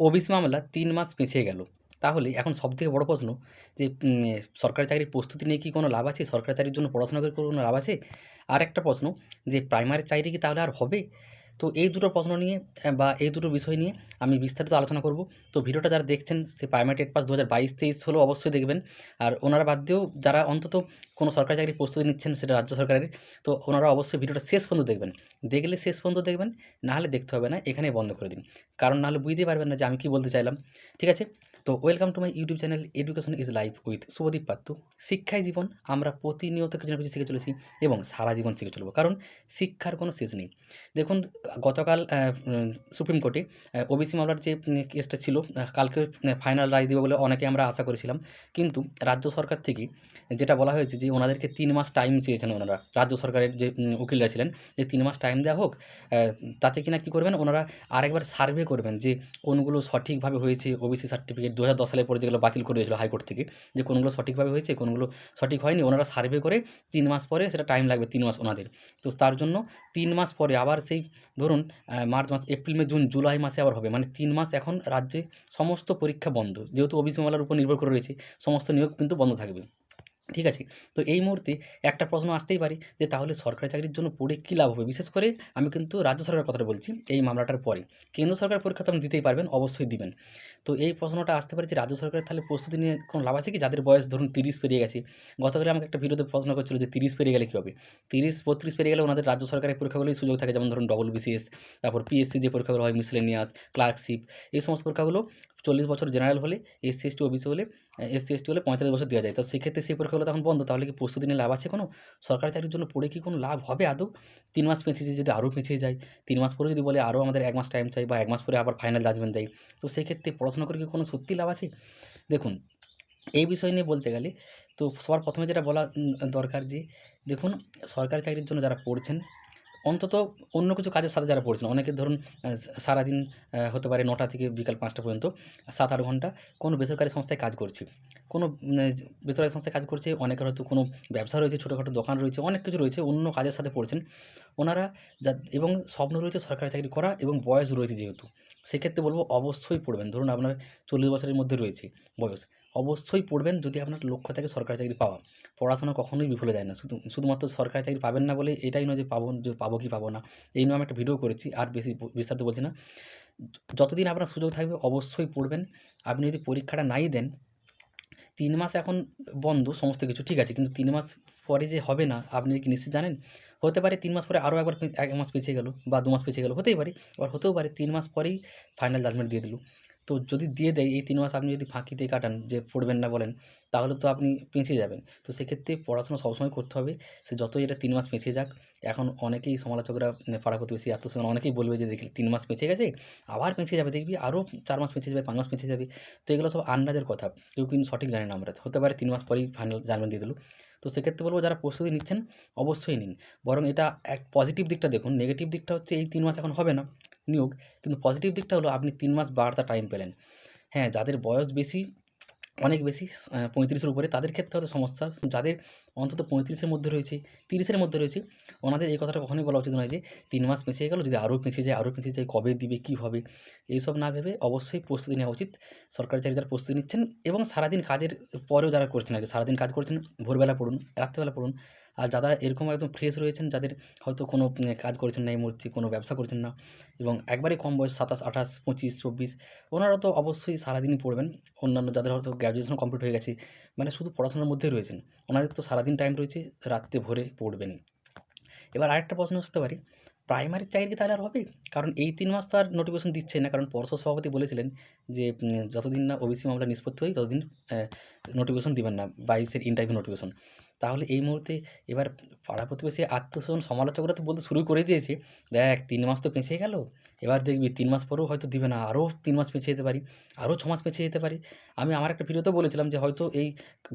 OBC মামলা তিন মাস পিছিয়ে গেল। তাহলে এখন সবথেকে বড় প্রশ্ন যে সরকারি চাকরির প্রস্তুতি নিয়ে কি কোনো লাভ আছে? সরকারি চাকরির জন্য পড়াশোনা করে কোনো লাভ আছে? আর একটা প্রশ্ন যে প্রাইমারি চাকরি কি তাহলে আর হবে? তো এই দুটো প্রশ্ন নিয়ে বা এই দুটো বিষয় নিয়ে আমি বিস্তারিত আলোচনা করব। তো ভিডিওটা যারা দেখছেন, সে প্রাইমারি টেট পাস দু হাজার বাইশ, তেইশ হলেও অবশ্যই দেখবেন। আর ওনারা বাদ দিয়েও যারা অন্তত কোনো সরকারি চাকরির প্রস্তুতি নিচ্ছেন, সেটা রাজ্য সরকারের, তো ওনারা অবশ্যই ভিডিওটা শেষ পর্যন্ত দেখবেন। দেখলে শেষ পর্যন্ত দেখবেন নাহলে দেখতে হবে না, এখানেই বন্ধ করে দিন। কারণ নাহলে বুঝতেই পারবেন না যে আমি কী বলতে চাইলাম। ঠিক আছে? তো welcome to my YouTube channel education is life with Shubhadip Patra শিক্ষাই জীবন, আমরা প্রতিনিয়ত কিছু না কিছু শিখে চলেছি এবং সারা জীবন শিখে চলবো। কারণ শিক্ষার কোনো শেষ নেই। দেখুন গতকাল সুপ্রিম কোর্টে ওবিসি মামলার যে কেসটা ছিল কালকে ফাইনাল রায় দেবে বলে অনেকে আমরা আশা করেছিলাম। কিন্তু রাজ্য সরকার থেকে যেটা বলা হয়েছে যে, ওনাদেরকে তিন মাস টাইম চেয়েছেন ওনারা। রাজ্য সরকারের যে উকিলরা ছিলেন, যে তিন মাস টাইম দেওয়া হোক তাতে কিনা কী করবেন? ওনারা আরেকবার সার্ভে করবেন যে, কোনগুলো সঠিকভাবে হয়েছে ওবিসি সার্টিফিকেট দু হাজার দশ সালের পরে যেগুলো বাতিল করে দিয়েছিল হাইকোর্ট থেকে, যে কোনগুলো সঠিকভাবে হয়েছে, কোনগুলো সঠিক হয়নি, ওনারা সার্ভে করে তিন মাস পরে সেটা টাইম লাগবে, তিন মাস ওনাদের। তো তার জন্য তিন মাস পরে আবার সেই ধরুন মার্চ মাস, এপ্রিল, মে, জুন, জুলাই মাসে আবার হবে। মানে তিন মাস এখন রাজ্যে সমস্ত পরীক্ষা বন্ধ। যেহেতু ওবিসি মামলার উপর নির্ভর করে রয়েছে, সমস্ত নিয়োগ কিন্তু বন্ধ থাকবে। ঠিক আছে? তো এই মুহূর্তে একটা প্রশ্ন আসতেই পারে যে, তাহলে সরকারি চাকরির জন্য পড়ে কী লাভ হবে? বিশেষ করে আমি কিন্তু রাজ্য সরকারের কথাটা বলছি এই মামলাটার পরে। কেন্দ্র সরকার পরীক্ষা তো আপনি দিতেই পারবেন, অবশ্যই দিবেন। তো এই প্রশ্নটা আসতে পারে যে, রাজ্য সরকারের তাহলে প্রস্তুতি নিয়ে কোনো লাভ আছে কি? যাদের বয়স ধরুন তিরিশ পেরিয়ে গেছে। গতকালে আমাকে একটা ভিডিওতে প্রশ্ন করছিল যে, তিরিশ পেরিয়ে গেলে কী হবে? তিরিশ, বত্রিশ পেরিয়ে গেলে ওনাদের রাজ্য সরকারের পরীক্ষাগুলোই সুযোগ থাকে। যেমন ধরুন ডবল বিসিএস তারপর পিএসসি যে পরীক্ষাগুলো হয় মিসলেনিয়াস ক্লার্কশিপ এই সমস্ত পরীক্ষাগুলো চল্লিশ বছর জেনারেল হলে এসসি এসটি ওবিসি হলে এসসি এসটি হলে পঁয়তাল্লিশ বছর দেওয়া যায়। তো সেক্ষেত্রে সেই পরীক্ষাগুলো তখন বন্ধ। তাহলে কি প্রস্তুতি নিয়ে লাভ আছে কোনো? সরকারি চাকরির জন্য পড়ে কি কোনো লাভ হবে আদৌ? তিন মাস পেঁচিয়ে যদি আরও পেঁচিয়ে যায়, তিন মাস পরে যদি বলে আরও আমাদের এক মাস টাইম চাই বা এক মাস পরে আবার ফাইনাল জাজমেন্ট দেয়, তো সেক্ষেত্রে পড়াশোনা করে কি কোনো সত্যি লাভ আছে? দেখুন, এই বিষয় নিয়ে বলতে গেলে তো সবার প্রথমে যেটা বলা দরকার যে, দেখুন, সরকারি চাকরির জন্য যারা পড়ছেন অন্তত অন্য কিছু কাজের সাথে যারা পড়ছেন অনেকে ধরুন সারাদিন হতে পারে নটা থেকে বিকাল পাঁচটা পর্যন্ত সাত আট ঘণ্টা কোনো বেসরকারি সংস্থায় কাজ করছে। কোনো বেসরকারি সংস্থায় কাজ করছে, অনেকের হয়তো কোনো ব্যবসা রয়েছে, ছোটোখাটো দোকান রয়েছে, অনেক কিছু রয়েছে, অন্য কাজের সাথে পড়ছেন। ওনারা যা, এবং স্বপ্ন রয়েছে সরকারি চাকরি করা এবং বয়স রয়েছে যেহেতু, সেক্ষেত্রে বলব অবশ্যই পড়বেন। ধরুন আপনার চল্লিশ বছরের মধ্যে রয়েছে বয়স। অবশ্যই পড়বেন যদি আপনার লক্ষ্য থাকে সরকারি চাকরি পাওয়া। পড়াশোনা কখনোই বিফলে যায় না। শুধু, শুধুমাত্র সরকারি চাকরি পাবেন না বলে এটাই নয় যে পাবো যে পাবো কি পাবো না। এই নিয়ে আমি একটা ভিডিও করেছি, আর বেশি বিস্তারিত বলছি না। যতদিন আপনার সুযোগ থাকবে অবশ্যই পড়বেন। আপনি যদি পরীক্ষাটা নাই দেন, তিন মাস এখন বন্ধ, সমস্ত কিছু ঠিক আছে। কিন্তু তিন মাস পরে যে হবে না, আপনি কি নিশ্চিত জানেন? হতে পারে তিন মাস পরে আরও একবার এক মাস পিছিয়ে গেল বা দু মাস পিছিয়ে গেল, হতেই পারে। আবার হতেও পারে তিন মাস পরেই ফাইনাল জাজমেন্ট দিয়ে দিল। তো যদি দিয়ে দেয়, এই তিন মাস আপনি যদি ফাঁকি দিয়ে কাটান যে পড়বেন না বলেন, তাহলে তো আপনি পেঁচিয়ে যাবেন। তো সেক্ষেত্রে পড়াশোনা সবসময় করতে হবে, সে যতই এটা তিন মাস পেঁচিয়ে যাক, এখন অনেকেই সমালোচকরা পাড়া প্রতিবেশী আত্মীয় অনেকেই বলবে যে দেখি তিন মাস পেঁচিয়ে গেছে, আবার পেঁচিয়ে যাবে, দেখবি আরও চার মাস পেঁচিয়ে যাবে, পাঁচ মাস পেঁচিয়ে যাবে। তো এগুলো সব আন্দাজের কথা, কেউ কিন্তু সঠিক জানে না আমরা। হতে পারে তিন মাস পরেই ফাইনাল জানবেন দিয়ে দিল। তো সেক্ষেত্রে বলব যারা প্রস্তুতি নিচ্ছেন, অবশ্যই নিন। বরং এটা এক পজিটিভ দিকটা দেখুন নেগেটিভ দিকটা হচ্ছে এই তিন মাস এখন হবে না নিয়োগ, কিন্তু পজিটিভ দিকটা হলো আপনি তিন মাস বাড়তা টাইম পেলেন। হ্যাঁ যাদের বয়স বেশি অনেক বেশি পঁয়ত্রিশের উপরে। তাদের ক্ষেত্রে হয়তো সমস্যা। যাদের অন্তত পঁয়ত্রিশের মধ্যে রয়েছে, তিরিশের মধ্যে রয়েছে, ওনাদের এই কথাটা কখনোই বলা উচিত নয় যে, তিন মাস পেঁচিয়ে গেল, যদি আরও পেঁচিয়ে যায়, আরও পেঁচিয়ে যায়, কবে দিবে, কী হবে, এইসব না ভেবে অবশ্যই প্রস্তুতি নেওয়া উচিত। সরকারি চাকরি যারা প্রস্তুতি নিচ্ছেন এবং সারাদিন কাজের পরেও যারা করছেন আর কি, সারাদিন কাজ করছেন, ভোরবেলা পড়ুন, রাত্রেবেলা পড়ুন আর যারা এরকম একদম ফ্রেশ রয়েছেন, যাদের হয়তো কোনো কাজ করেছেন না এই মুহূর্তে, কোনো ব্যবসা করছেন না এবং একবারেই কম বয়স, সাতাশ, আঠাশ, পঁচিশ, চব্বিশ, ওনারা তো অবশ্যই সারাদিনই পড়বেন। অন্যান্য যাদের হয়তো গ্র্যাজুয়েশন কমপ্লিট হয়ে গেছে মানে শুধু পড়াশোনার মধ্যেই রয়েছেন, ওনাদের তো সারাদিন টাইম রয়েছে রাত্রে ভোরে পড়বেনই এবার আরেকটা প্রশ্ন আসতে পারে প্রাইমারি চাকরি তাহলে আর হবে? কারণ এই তিন মাস তো আর নোটিফিকেশন দিচ্ছে না, কারণ পর্ষদ সভাপতি বলেছিলেন যে যতদিন না ওবিসি মামলা নিষ্পত্তি হয় ততদিন নোটিফিকেশন দিবেন না, বাইশের ইন্টারভিউ নোটিফিকেশন তাহলে এই মুহূর্তে এবার পাড়া প্রতিবেশী আত্মীয়স্বজন সমালোচকরা তো বলতে শুরু করে দিয়েছে, দেখ তিন মাস তো পেছিয়ে গেল, এবার দেখবি তিন মাস পরেও হয়তো দিবে না, আরও তিন মাস পেছিয়ে যেতে পারি, আরও ছ মাস পেছিয়ে যেতে পারি। আমি আমার একটা ভিডিওতে বলেছিলাম যে হয়তো এই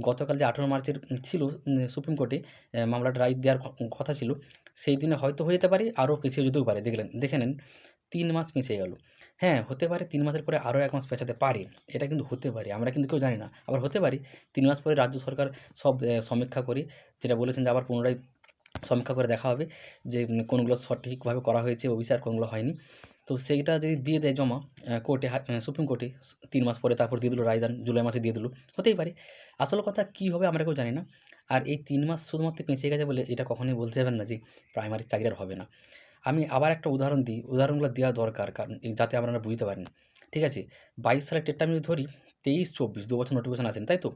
গতকাল যে আঠেরো মার্চের ছিল সুপ্রিম কোর্টে মামলাটা রায় দেওয়ার কথা ছিল, সেই দিনে হয়তো হয়ে যেতে পারে, আরও পেছিয়ে যেতেও পারে, দেখলেন, দেখে নেন, তিন মাস পেছিয়ে গেল। হ্যাঁ হতে পারে তিন মাসের পরে আরও এক মাস পেছাতে পারে। এটা কিন্তু হতে পারে, আমরা কিন্তু কেউ জানি না। আবার হতে পারি, তিন মাস পরে রাজ্য সরকার সব সমীক্ষা করে, যেটা বলেছেন যে আবার পুনরায় সমীক্ষা করে দেখা হবে যে কোনগুলো সঠিকভাবে করা হয়েছে, ওবিসি আর কোনগুলো হয়নি। তো সেইটা যদি দিয়ে দেয় জমা কোর্টে সুপ্রিম কোর্টে, তিন মাস পরে তারপর দিয়ে দিল রায়দান জুলাই মাসে দিয়ে দিল, হতেই পারে। আসল কথা কী হবে আমরা কেউ জানি না। আর এই তিন মাস শুধুমাত্র পেঁচিয়ে গেছে বলে এটা কখনোই বলতে যাবেন না যে প্রাইমারি চাকরি আর হবে না। আমি আবার একটা উদাহরণ দিই, উদাহরণগুলো দেওয়া দরকার, কারণ যাতে আপনারা বুঝতে পারেন। ঠিক আছে? বাইশ সালের ডেটটা আমি ধরি, তেইশ চব্বিশ, দু বছর নোটিফিকেশন আসেনি, তাই তো?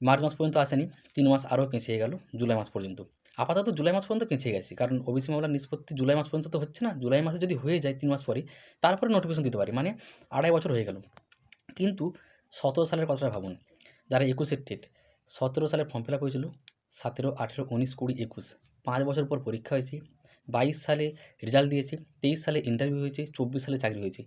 মার্চ মাস পর্যন্ত আসেনি, তিন মাস আরও পেঁচিয়ে গেল, জুলাই মাস পর্যন্ত। আপাতত জুলাই মাস পর্যন্ত পেঁচিয়ে গেছে, কারণ ওবিসি মামলার নিষ্পত্তি জুলাই মাস পর্যন্ত তো হচ্ছে না, জুলাই মাসে যদি হয়ে যায় তিন মাস পরে, তারপরে নোটিফিকেশন দিতে পারি মানে আড়াই বছর হয়ে গেল। কিন্তু সতেরো সালের কথাটা ভাবুন, যারা একুশের টেট সতেরো সালে ফর্ম ফিল আপ হয়েছিল, সতেরো, আঠেরো, উনিশ, কুড়ি, একুশ, পাঁচ বছর পর পরীক্ষা হয়েছে বাইশ সালে রেজাল্ট দিয়েছে, তেইশ সালে ইন্টারভিউ হয়েছে, চব্বিশ সালে চাকরি হয়েছে।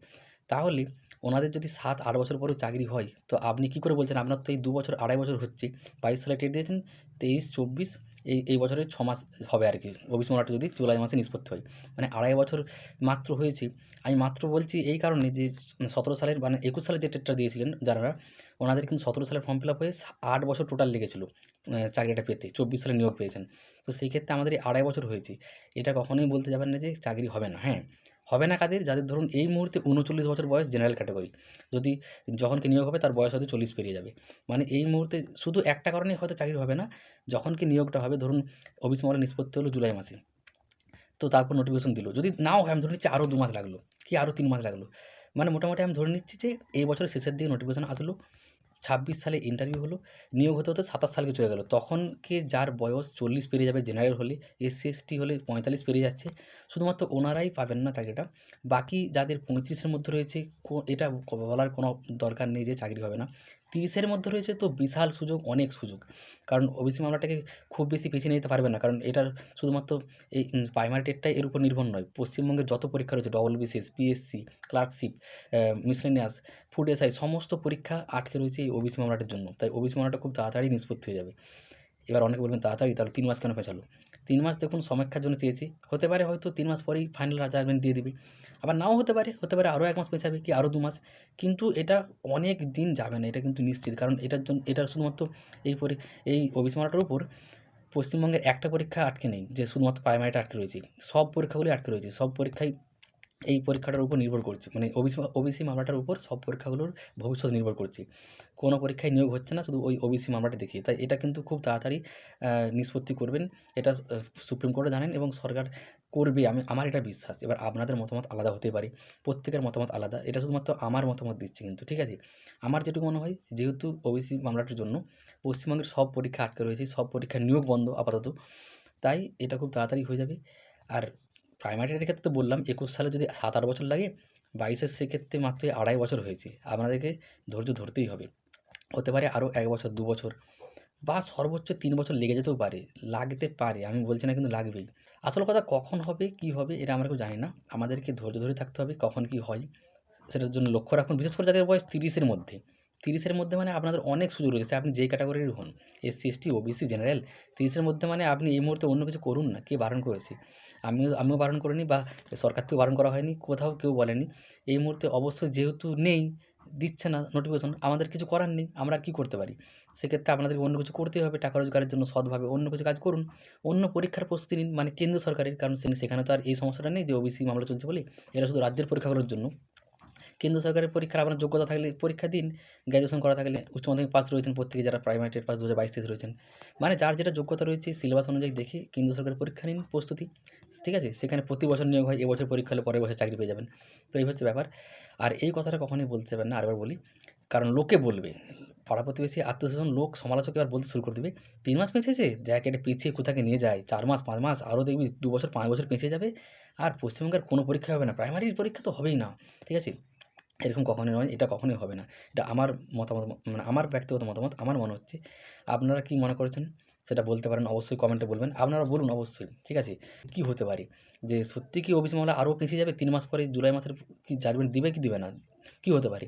তাহলে ওনাদের যদি সাত আট বছর পরেও চাকরি হয়, তো আপনি কী করে বলছেন? আপনার তো এই দু বছর, আড়াই বছর হচ্ছে। বাইশ সালে টেট দিয়েছেন, তেইশ, চব্বিশ এই এই বছরে ছ মাস হবে আর কি। ওবিসি মামলাটা যদি জুলাই মাসে নিষ্পত্তি হয়। মানে আড়াই বছর মাত্র হয়েছে। আমি মাত্র বলছি এই কারণে যে সতেরো সালের মানে একুশ সালে যে টেটটা দিয়েছিলেন যারা, ওনাদের কিন্তু সতেরো সালে ফর্ম ফিল আপ হয়ে আট বছর টোটাল লেগেছিলো চাকরিটা পেতে। চব্বিশ সালে নিয়োগ পেয়েছেন। তো সেই ক্ষেত্রে আমাদের এই আড়াই বছর হয়েছে। এটা কখনোই বলতে যাবেন না যে চাকরি হবে না হ্যাঁ? হবে না কাদের? যাদের ধরুন এই মুহূর্তে উনচল্লিশ বছর বয়স জেনারেল ক্যাটাগরি যদি যখন কি নিয়োগ হবে তার বয়স হয়তো চল্লিশ পেরিয়ে যাবে। মানে এই মুহূর্তে শুধু একটা কারণে হয়তো চাকরি হবে না, যখন কি নিয়োগটা হবে ধরুন অফিস মহলে নিষ্পত্তি হলো জুলাই মাসে। তো তারপর নোটিফিকেশন দিল। যদি নাও হয়, আমি ধরে নিচ্ছি আরও দু মাস লাগল, কি আরও তিন মাস লাগল। মানে মোটামুটি আমি ধরে নিচ্ছি যে এই বছরের শেষের দিকে নোটিফিকেশন আসলো। ছাব্বিশ সালে ইন্টারভিউ হলো, নিয়োগ হতে হতে সাতাশ সালকে চলে গেলো। তখন কে যার বয়স চল্লিশ পেরিয়ে যাবে জেনারেল হলে এসসি এসটি হলে পঁয়তাল্লিশ পেরিয়ে যাচ্ছে। শুধুমাত্র ওনারাই পাবেন না চাকরিটা। বাকি যাদের পঁয়ত্রিশের মধ্যে রয়েছে এটা বলার কোনো দরকার নেই যে চাকরি হবে না। তিরিশের মধ্যে রয়েছে তো বিশাল সুযোগ, অনেক সুযোগ। কারণ ওবিসি মামলাটাকে খুব বেশি পিছিয়ে নিতে পারবে না। কারণ এটার শুধুমাত্র এই প্রাইমারি টেটটাই এর উপর নির্ভর নয়। পশ্চিমবঙ্গের যত পরীক্ষা রয়েছে W BCS PSC clerkship miscellaneous food SI সমস্ত পরীক্ষা আটকে রয়েছে এই ওবিসি মামলাটার জন্য। তাই ওবিসি মামলাটা খুব তাড়াতাড়ি নিষ্পত্তি হয়ে যাবে। এবার অনেকে বলবেন, তাড়াতাড়ি, তাহলে তিন মাস কেন পেঁচালো তিন মাস দেখুন সমীক্ষার জন্য চেয়েছি। হতে পারে হয়তো তিন মাস পরেই ফাইনাল জাজমেন্ট দিয়ে দিবে। আবার নাও হতে পারে হতে পারে আরও এক মাস পেছাবে কি আরও দু মাস। কিন্তু এটা অনেক দিন যাবে না, এটা কিন্তু নিশ্চিত। কারণ এটার জন্য, এটা শুধুমাত্র এই পরি, এই ওবিসি মামলাটার উপর পশ্চিমবঙ্গের একটা পরীক্ষা আটকে নেই, যে শুধুমাত্র প্রাইমারিটা আটকে রয়েছে। সব পরীক্ষাগুলি আটকে রয়েছে, সব পরীক্ষায় এই পরীক্ষাটার উপর নির্ভর করছে। মানে ওবিসি ওবিসি মামলাটার উপর সব পরীক্ষাগুলোর ভবিষ্যৎ নির্ভর করছে। কোনো পরীক্ষায় নিয়োগ হচ্ছে না, শুধু ওই ওবিসি মামলাটা দেখিয়ে। তাই এটা কিন্তু খুব তাড়াতাড়ি নিষ্পত্তি করবেন। এটা সুপ্রিম কোর্টও জানেন এবং সরকার করবে। আমি, আমার এটা বিশ্বাস। এবার আপনাদের মতামত আলাদা হতে পারে। প্রত্যেকের মতামত আলাদা। এটা শুধুমাত্র আমার মতামত দিচ্ছে কিন্তু, ঠিক আছে? আমার যেটুকু মনে হয়, যেহেতু ওবিসি মামলাটার জন্য পশ্চিমবঙ্গের সব পরীক্ষা আটকে রয়েছে, সব পরীক্ষার নিয়োগ বন্ধ আপাতত। তাই এটা খুব তাড়াতাড়ি হয়ে যাবে। আর প্রাইমারিটার ক্ষেত্রে বললাম একুশ সালে যদি সাত আট বছর লাগে বাইশের সেক্ষেত্রে মাত্র আড়াই বছর হয়েছে। আপনাদেরকে ধৈর্য ধরতেই হবে। হতে পারে আরও এক বছর, দু বছর বা সর্বোচ্চ তিন বছর লেগে যেতেও পারে, লাগতে পারে। আমি বলছি না কিন্তু লাগবেই। আসল কথা কখন হবে, কি হবে, এটা আমরা কেউ জানি না। আমাদেরকে ধৈর্য ধরে থাকতে হবে কখন কি হয়, সেটার জন্য লক্ষ্য রাখুন। বিশেষ করে যাদের বয়স তিরিশের মধ্যে। তিরিশের মধ্যে মানে আপনাদের অনেক সুযোগ রয়েছে। আপনি যেই ক্যাটাগরির হন এসসি এসটি ওবিসি জেনারেল তিরিশের মধ্যে মানে আপনি এই মুহূর্তে অন্য কিছু করুন না, কে বারণ করেছে? আমিও আমিও বারণ করিনি বা সরকার থেকেও বারণ করা হয়নি, কোথাও কেউ বলেনি। এই মুহূর্তে অবশ্যই যেহেতু নেই, দিচ্ছে না নোটিফিকেশন আমাদের কিছু করার নেই, আমরা কী করতে পারি? সেক্ষেত্রে আপনাদেরকে অন্য কিছু করতেই হবে, টাকা রোজগারের জন্য সৎভাবে অন্য কিছু কাজ করুন। অন্য পরীক্ষার প্রস্তুতি নিন মানে কেন্দ্র সরকারের, কারণ সেখানে তো আর এই সমস্যাটা নেই যে ওবিসি মামলা চলছে বলে, এরা শুধু রাজ্যের পরীক্ষাগুলোর জন্য। কেন্দ্র সরকারের পরীক্ষার আপনার যোগ্যতা থাকলে পরীক্ষা দিন গ্র্যাজুয়েশন করা থাকলে উচ্চ মাধ্যমিক পাস রয়েছেন প্রত্যেকে যারা প্রাইমারি টেট পাস দু হাজার বাইশ তেইশ রয়েছেন। মানে যার যেটা যোগ্যতা রয়েছে সিলেবাস অনুযায়ী দেখে কেন্দ্র সরকারের পরীক্ষা নিন, প্রস্তুতি, ঠিক আছে? সেখানে প্রতি বছর নিয়োগ হয়, এবছর পরীক্ষা হলে পরের বছর চাকরি পেয়ে যাবেন। তো এই হচ্ছে ব্যাপার। আর এই কথাটা কখনোই বলতে যাবেন না, আরেকবার বলি, কারণ লোকে বলবে, পাড়া প্রতিবেশী, আত্মীয়স্বজন, লোক সমালোচক এবার বলতে শুরু করে দেবে, তিন মাস পেঁচেছে? দেখ, এটা পিছিয়ে কোথাকে নিয়ে যায়? চার মাস, পাঁচ মাস, আরও দেখবি, দু বছর, পাঁচ বছর পেঁচিয়ে যাবে, আর পশ্চিমবঙ্গের কোনো পরীক্ষা হবে না প্রাইমারির পরীক্ষা তো হবেই না, ঠিক আছে? এরকম কখনোই নয়, এটা কখনোই হবে না। এটা আমার মতামত মানে আমার ব্যক্তিগত মতামত, আমার মনে হচ্ছে। আপনারা কি মনে করেছেন? সেটা বলতে পারেন, অবশ্যই কমেন্টে বলবেন। আপনারা বলুন অবশ্যই, ঠিক আছে? কি হতে পারে? যে সত্যি কি ওবিসি মামলা আরও পিছিয়ে যাবে? তিন মাস পরে জুলাই মাসের কি জাজমেন্ট দিবে কি দিবে না? কি হতে পারে?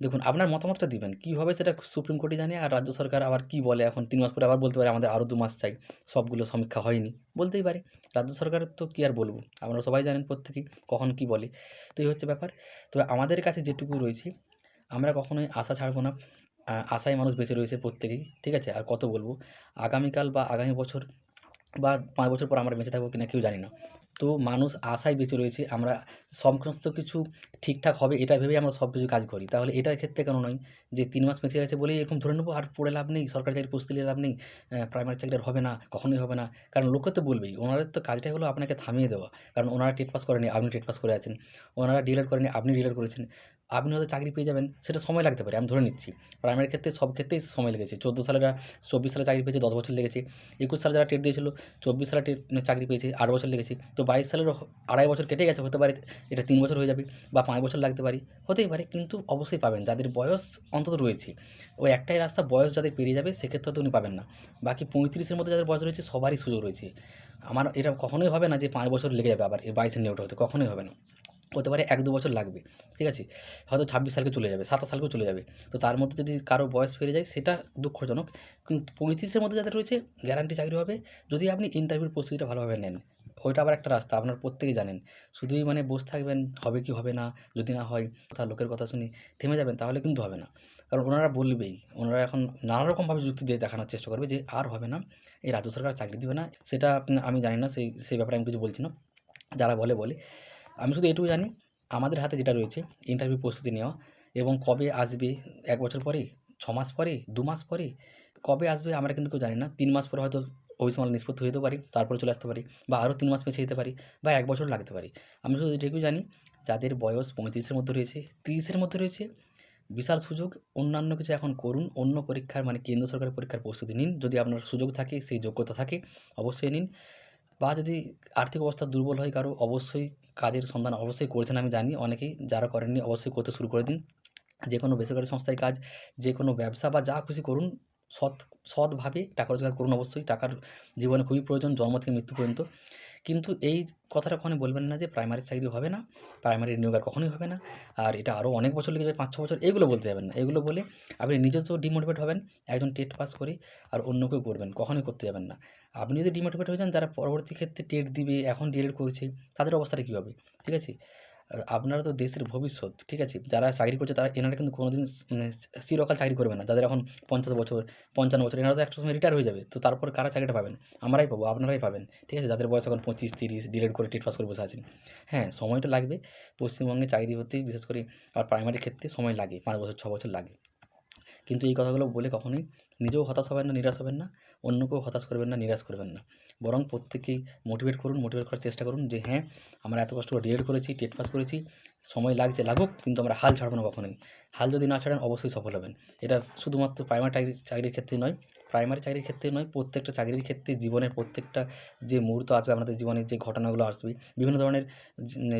দেখুন, আপনার মতামতটা দিবেন। কী হবে সেটা সুপ্রিম কোর্টই জানে আর রাজ্য সরকার আবার কী বলে এখন? তিন মাস পরে আবার বলতে পারে, আমাদের আরও দু মাস চাই। সবগুলো সমীক্ষা হয়নি। বলতেই পারে। রাজ্য সরকারের তো কী আর বলব? আপনারা সবাই জানেন প্রত্যেকেই কখন কী বলে। তো এই হচ্ছে ব্যাপার। তবে আমাদের কাছে যেটুকু রয়েছে, আমরা কখনোই আশা ছাড়বো না। আশায় মানুষ বেঁচে রয়েছে প্রত্যেকেই, ঠিক আছে? আর কত বলব? আগামীকাল বা আগামী বছর বা পাঁচ বছর পর আমরা বেঁচে থাকব কিনা কেউ জানি না। তো মানুষ আশায় বেঁচে রয়েছে, আমরা সমস্ত কিছু ঠিকঠাক হবে এটা ভেবেই আমরা সব কিছু কাজ করি। তাহলে এটার ক্ষেত্রে কেন নয় যে তিন মাস বেঁচে গেছে বলেই এরকম ধরে নেব, আর পড়ে লাভ নেই, সরকারি চাকরির প্রস্তুতি নিয়ে লাভ নেই প্রাইমারি চাকরি হবে না, কখনোই হবে না। কারণ লোকে তো বলবেই, ওনাদের তো কাজটাই হলো আপনাকে থামিয়ে দেওয়া। কারণ ওনারা টেট পাস করেনি, আপনি টেট পাস করে আছেন। ওনারা ডিএলএড করেনি, আপনি ডিএলএড করেছেন। আপনি হয়তো চাকরি পেয়ে যাবেন, সেটা সময় লাগতে পারে, আমি ধরে নিচ্ছি। প্রাইমারি ক্ষেত্রে সব ক্ষেত্রেই সময় লেগেছে। চোদ্দ সালেরা চব্বিশ সালে চাকরি পেয়েছে, দশ বছর লেগেছে। একুশ সালে যারা টেট দিয়েছিল, চব্বিশ সালে টেট চাকরি পেয়েছে, আট বছর লেগেছে। তো বাইশ সালেরও আড়াই বছর কেটে গেছে, হতে পারে, এটা তিন বছর হয়ে যাবে বা পাঁচ বছর লাগতে পারে, হতেই পারে, কিন্তু অবশ্যই পাবেন। যাদের বয়স অন্তত রয়েছে ওই একটাই রাস্তা বয়স যাদের পেরিয়ে যাবে, সেক্ষেত্রে হয়তো উনি পাবেন না। বাকি পঁয়ত্রিশের মধ্যে যাদের বয়স রয়েছে, সবারই সুযোগ রয়েছে। আমার, এটা কখনোই হবে না যে পাঁচ বছর লেগে যাবে আবার, এই বাইশের নিয়োগটা হতে কখনোই হবে না। হতে পারে এক দু বছর লাগবে, ঠিক আছে? হয়তো ছাব্বিশ সালকে চলে যাবে, সাতাশ সালকেও চলে যাবে। তো তার মধ্যে যদি কারও বয়স পেরিয়ে যায়, সেটা দুঃখজনক। কিন্তু পঁয়ত্রিশের মধ্যে যাদের রয়েছে গ্যারান্টি চাকরি হবে। যদি আপনি ইন্টারভিউর প্রস্তুতিটা ভালোভাবে নেন, ওইটা আবার একটা রাস্তা, আপনার প্রত্যেকেই জানেন। শুধুই মানে বসে থাকবেন, হবে কি হবে না, যদি না হয় তার লোকের কথা শুনি থেমে যাবেন, তাহলে কিন্তু হবে না। কারণ ওনারা বলবেই, ওনারা এখন নানা রকমভাবে যুক্তি দিয়ে দেখানোর চেষ্টা করবে যে আর হবে না, এই রাজ্য সরকার চাকরি দিবে না, সেটা আমি জানি না, সেই সেই ব্যাপারে আমি কিছু বলছি না। যারা বলে বলে। আমি শুধু এটুকু জানি, আমাদের হাতে যেটা রয়েছে ইন্টারভিউ প্রস্তুতি নেওয়া এবং কবে আসবে, এক বছর পরে, ছ মাস পরে, দু মাস পরে, কবে আসবে আমরা কিন্তু কেউ জানি না। তিন মাস পরে হয়তো অভিসমাল নিষ্পত্তি হতে পারি, তারপরে চলে আসতে পারি বা আরও তিন মাস পেছিয়ে যেতে পারি বা এক বছর লাগতে পারি। আমি শুধু এটুকু জানি, যাদের বয়স পঁয়ত্রিশের মধ্যে রয়েছে, তিরিশের মধ্যে রয়েছে, বিশাল সুযোগ, অন্যান্য কিছু এখন করুন, অন্য পরীক্ষার মানে কেন্দ্র সরকারের পরীক্ষার প্রস্তুতি নিন। যদি আপনার সুযোগ থাকে, সেই যোগ্যতা থাকে, অবশ্যই নিন। বা যদি আর্থিক অবস্থা দুর্বল হয় কারও, অবশ্যই কাজের সন্ধান অবশ্যই করেছেন আমি জানি। অনেকেই যারা করেননি অবশ্যই করতে শুরু করে দিন। যে কোনো বেসরকারি সংস্থায় কাজ যে কোনো ব্যবসা বা যা খুশি করুন, সৎ, সৎভাবে টাকা রোজগার করুন অবশ্যই। টাকার জীবনে খুবই প্রয়োজন, জন্ম থেকে মৃত্যু পর্যন্ত। কিন্তু এই কথাটা কখনোই বলবেন না যে প্রাইমারি চাকরি হবে না প্রাইমারি রিনিউ আর কখনোই হবে না। আর এটা আরও অনেক বছর লেগে যাবে, পাঁচ, ছ বছর, এগুলো বলতে যাবেন না। এগুলো বলে আপনি নিজে তো ডিমোটিভেট হবেন, একজন টেট পাস করে আর অন্য কেউ করবেন, কখনোই করতে যাবেন না। আপনি যদি ডিমোটিভেট হয়ে যান, যারা পরবর্তী ক্ষেত্রে টেট দিবে, এখন ডিএলএড করছে, তাদের অবস্থাটা কী হবে ঠিক আছে? আপনারা তো দেশের ভবিষ্যৎ, ঠিক আছে? যারা চাকরি করছে তারা, এনারা কিন্তু কোনোদিন মানে চিরকাল চাকরি করবে না। যাদের এখন পঞ্চাশ বছর, পঞ্চান্ন বছর, এনারা তো একটা সময় রিটায়ার হয়ে যাবে। তো তারপর কারা চাকরিটা পাবেন? আমরাই পাবো, আপনারাই পাবেন, ঠিক আছে? যাদের বয়স এখন পঁচিশ, তিরিশ, ডিলেট করে টেট পাস করে বসে আছেন। হ্যাঁ সময়টা লাগবে। পশ্চিমবঙ্গে চাকরি হতে বিশেষ করে আর প্রাইমারি ক্ষেত্রে সময় লাগে, পাঁচ বছর, ছ বছর লাগে। কিন্তু এই কথাগুলো বলে কখনোই নিজেও হতাশ হবেন না, নিরাশ হবেন না, অন্যকেও হতাশ করবেন না, নিরাশ করবেন না। বরং প্রত্যেকেই মোটিভেট করুন মোটিভেট করার চেষ্টা করুন যে হ্যাঁ আমরা এত কষ্ট করে ডিএড করেছি টেট পাস করেছি, সময় লাগছে, লাগুক, কিন্তু আমরা হাল ছাড়বো না কখনোই। হাল যদি না ছাড়েন, অবশ্যই সফল হবেন। এটা শুধুমাত্র প্রাইমারি চাকরি, চাকরির ক্ষেত্রে নয় প্রাইমারি চাকরির ক্ষেত্রে নয়, প্রত্যেকটা চাকরির ক্ষেত্রে জীবনের প্রত্যেকটা যে মুহূর্ত আসবে আপনাদের জীবনে যে ঘটনাগুলো আসবে, বিভিন্ন ধরনের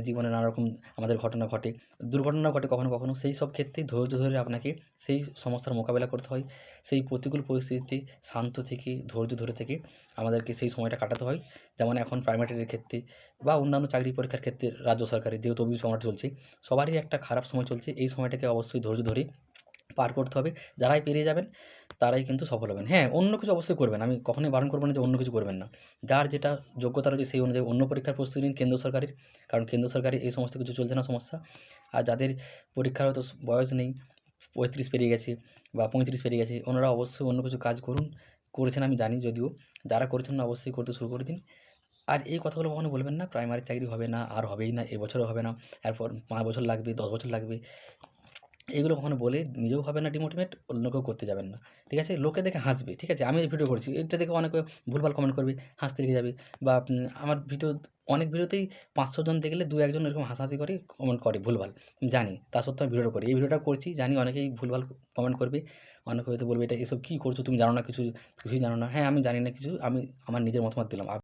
জীবনে নানা রকম আমাদের ঘটনা ঘটে, দুর্ঘটনা ঘটে কখনো কখনো, সেই সব ক্ষেত্রে ধৈর্য ধরে আপনাকে সেই সমস্যার মোকাবেলা করতে হয়। সেই প্রতিকূল পরিস্থিতিতে শান্ত থেকে, ধৈর্য ধরে থেকে আমাদেরকে সেই সময়টা কাটাতে হয়। যেমন এখন প্রাইমারির ক্ষেত্রে বা অন্যান্য চাকরি পরীক্ষার ক্ষেত্রে রাজ্য সরকারের যেহেতু অভিযোগ সময়টা চলছে, সবারই একটা খারাপ সময় চলছে, এই সময়টাকে অবশ্যই ধৈর্য ধরে পার করতে হবে। যারাই পেরিয়ে যাবেন তারাই কিন্তু সফল হবেন। হ্যাঁ অন্য কিছু অবশ্যই করবেন। আমি কখনোই বারণ করব না যে অন্য কিছু করবেন না। যার যেটা যোগ্যতা রয়েছে সেই অনুযায়ী অন্য পরীক্ষার প্রস্তুতি নিন কেন্দ্র সরকারের। কারণ কেন্দ্র সরকারি এই সমস্ত কিছু চলছে না সমস্যা। আর যাদের পরীক্ষার হয়তো বয়স নেই, পঁয়ত্রিশ পেরিয়ে গেছে বা পঁয়ত্রিশ পেরিয়ে গেছে, ওনারা অবশ্যই অন্য কিছু কাজ করুন। করেছেন আমি জানি যদিও। যারা করেছেন না অবশ্যই করতে শুরু করে দিন। আর এই কথাগুলো কখনো বলবেন না, প্রাইমারি চাকরি হবে না, আর হবেই না, এবছরও হবে না। এরপর পাঁচ বছর লাগবে, দশ বছর লাগবে। এগুলো কখনো বলে নিজেও হবে না ডিমোটিভেট অন্যকেও করতে যাবেন না। ঠিক আছে? লোকে দেখে হাসবে, ঠিক আছে? আমি ভিডিও করছি। এটা দেখে অনেকে ভুলভাল কমেন্ট করবে, হাসতে লেগে যাবে। বা আমার ভিডিও অনেক ভিডিওতেই পাঁচশো জন দেখলে দু একজন এরকম হাসাহাসি করে কমেন্ট করে ভুলভাল। জানি, তা সত্ত্বেও আমি ভিডিওটা করি। এই ভিডিওটা করছি, জানি অনেকেই ভুলভাল কমেন্ট করবে। অনেকে হয়তো বলবে, এটা এসব কী করছ? তুমি জানো না কিছু, কিছুই জানো না। হ্যাঁ আমি জানি না কিছু। আমি, আমার নিজের মতামত দিলাম।